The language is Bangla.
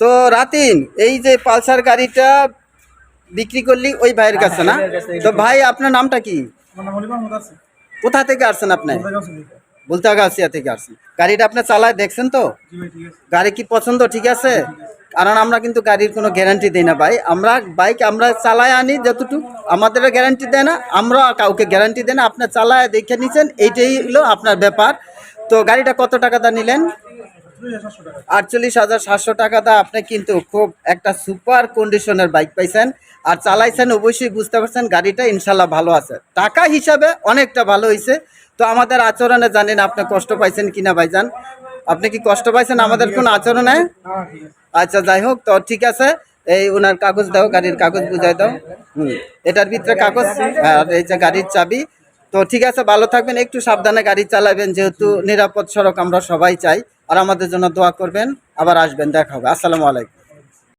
তো রাতিন এই যে পালসার গাড়িটা বিক্রি করলি ওই ভাইয়ের কাছে না? তো ভাই আপনার নামটা কি? কোথা থেকে আসছেন আপনি? বুলতাগাছিয়া থেকে। আসছেন। গাড়িটা আপনি চালায় দেখছেন তো? গাড়ি কি পছন্দ? ঠিক আছে? কারণ আমরা কিন্তু গাড়ির কোনো গ্যারান্টি দিই না ভাই। আমরা বাইক আমরা চালায় আনি যতটুকু। আমাদের গ্যারান্টি দেয় না। আমরা কাউকে গ্যারান্টি দেয় না। আপনি চালায় দেখে নিছেন। এইটাই হলো আপনার ব্যাপার। তো গাড়িটা কত টাকা দা নিলেন? আটচল্লিশ হাজার সাতশো টাকা। দা আপনি কিন্তু খুব একটা সুপার কন্ডিশনের বাইক পাইছেন। আর চালাইছেন, অবশ্যই বুঝতে পারছেন, গাড়িটা ইনশাল্লাহ ভালো আছে। টাকা হিসাবে অনেকটা ভালো হয়েছে তো আমাদের আচরণে জানেন আপনি কষ্ট পাইছেন কিনা ভাইজান? আপনি কি কষ্ট পাইছেন আমাদের কোন আচরণে? আচ্ছা যাই হোক, তো ঠিক আছে। এই ওনার কাগজ দাও, গাড়ির কাগজ বুঝাই দাও। হুম। এটার ভিতরে কাগজ? আর এই যে গাড়ির চাবি তো ঠিক আছে, ভালো থাকবেন, একটু সাবধানে গাড়ি চালাবেন, যেহেতু নিরাপদ সড়ক আমরা সবাই চাই। আর আমাদের জন্য দোয়া করবেন, আবার আসবেন, দেখা হবে। আসসালামু আলাইকুম।